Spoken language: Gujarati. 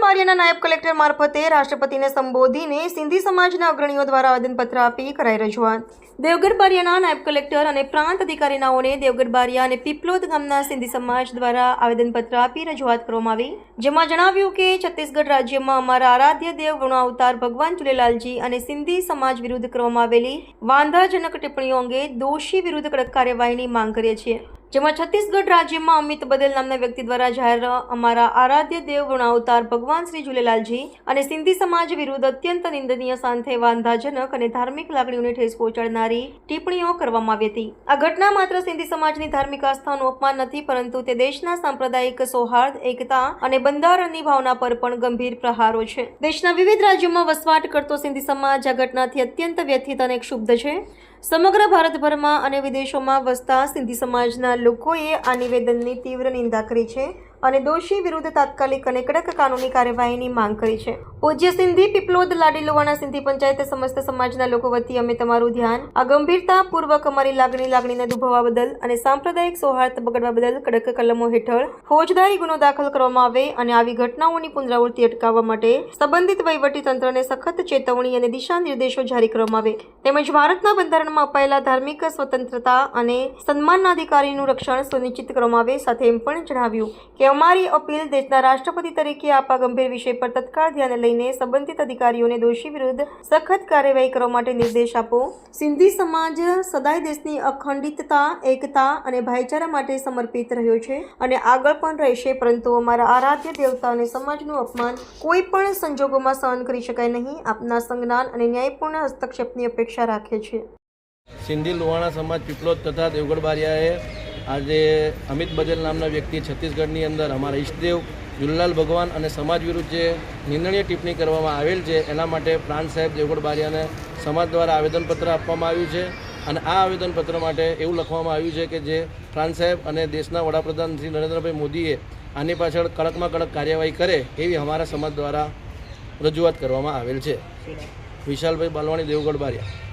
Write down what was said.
બારિયાના નાયબ કલેક્ટર મારફતે રાષ્ટ્રપતિને સંબોધીને સિંધી સમાજના અગ્રણીઓ દ્વારા આવેદનપત્ર આપી કરાઈ રજૂઆત. દેવગઢ બારિયાના નાયબ કલેક્ટર અને પ્રાંત અધિકારીનાઓને દેવગઢ બારિયા અને પીપલોદ ગામના સિંધી સમાજ દ્વારા આવેદનપત્ર આપી રજૂઆત કરવામાં આવી. જેમાં જણાવ્યું કે છત્તીસગઢ રાજ્યમાં અમારા આરાધ્ય દેવ વણો અવતાર ભગવાન ચુલેલાલજી અને સિંધી સમાજ વિરુદ્ધ કરવામાં આવેલી વાંધાજનક ટિપ્પણીઓ અંગે દોષી વિરુદ્ધ કડક કાર્યવાહીની માંગ કરીએ છીએ. જેમાં છત્તીસગઢ રાજ્યમાં અમિત બદલ નામના વ્યક્તિ દ્વારા જાહેર અમારા આરાધ્ય દેવ ગુણાવતાર ભગવાન શ્રી ઝૂલેલાલજી અને સિંધી સમાજ વિરુદ્ધ અત્યંત નિંદનીય સાંથે વાંધાજનક અને ધાર્મિક લાગણીઓને ઠેસ પહોંચાડનારી ટિપ્પણીઓ કરવામાં આવી હતી. આ ઘટના માત્ર સિંધી સમાજની ધાર્મિક આસ્થાનું અપમાન નથી, પરંતુ તે દેશના સાંપ્રદાયિક સૌહાર્દ, એકતા અને બંધારણની ભાવના પર પણ ગંભીર પ્રહારો છે. દેશના વિવિધ રાજ્યોમાં વસવાટ કરતો સિંધી સમાજ આ ઘટનાથી અત્યંત વ્યથિત અને ક્ષુબ્ધ છે. સમગ્ર ભારતભરમાં અને વિદેશોમાં વસતા સિંધી સમાજના લોકોએ આ નિવેદનની તીવ્ર નિંદા કરી છે. અને દોષી વિરુદ્ધ તાત્કાલિક અને કડક કાનૂની કાર્યવાહીની માંગ કરી છે. પૂજ્ય સિંધી પીપલોદ લાડી લોવાના સિંધી પંચાયતે સમસ્ત સમાજના લોકો વતી અમે તમારું ધ્યાન, આ ગંભીરતાપૂર્વક અમારી લાગણી લાગણીને દુભાવવા બદલ અને સાંપ્રદાયિક સૌહાર્દ બગડવા બદલ કડક કલમો હેઠળ ફોજદારી ગુનો દાખલ કરવામાં આવે અને આવી ઘટનાઓની પુનરાવૃત્તિ અટકાવવા માટે સંબંધિત વહીવટી તંત્રને સખત ચેતવણી અને દિશા નિર્દેશો જારી કરવામાં આવે. તેમજ ભારતના બંધારણમાં અપાયેલા ધાર્મિક સ્વતંત્રતા અને સન્માનના અધિકારીનું રક્ષણ સુનિશ્ચિત કરવામાં આવે સાથે એમ પણ જણાવ્યું કે અમારી અપીલ દેશના રાષ્ટ્રપતિ તરીકે આપા ગંભીર વિષય પર તત્કાળ ધ્યાને લઈને સંબંધિત અધિકારીઓને દોષી વિરુદ્ધ સખત કાર્યવાહી કરવા માટે નિર્દેશ આપો. સિંધી સમાજ સદાય દેશની અખંડિતતા, એકતા અને ભાઈચારા માટે સમર્પિત રહ્યો છે અને આગળ પણ રહેશે, પરંતુ અમારા આરાધ્ય દેવતા અને સમાજનું અપમાન કોઈ પણ સંજોગોમાં સહન કરી શકાય નહીં. આપના સંજ્ઞાન અને ન્યાયપૂર્ણ હસ્તક્ષેપની અપેક્ષા રાખે છે. સિંધી લુહાણા સમાજ પીપલોદ તથા દેવગઢ બારિયાએ આજે અમિત બજેલ નામના વ્યક્તિ છત્તીસગઢની અંદર અમારા ઈષ્ટદેવ ઝુલ્લાલ ભગવાન અને સમાજ વિરુદ્ધ જે નિર્ણય ટિપ્પણી કરવામાં આવેલ છે, એના માટે પ્રાણ સાહેબ દેવગઢ સમાજ દ્વારા આવેદનપત્ર આપવામાં આવ્યું છે. અને આ આવેદનપત્ર માટે એવું લખવામાં આવ્યું છે કે જે ફ્રાન્સ સાહેબ અને દેશના વડાપ્રધાન શ્રી નરેન્દ્રભાઈ મોદીએ આની પાછળ કડકમાં કડક કાર્યવાહી કરે એવી અમારા સમાજ દ્વારા રજૂઆત કરવામાં આવેલ છે. વિશાલભાઈ બાલવાણી, દેવગઢ બારિયા.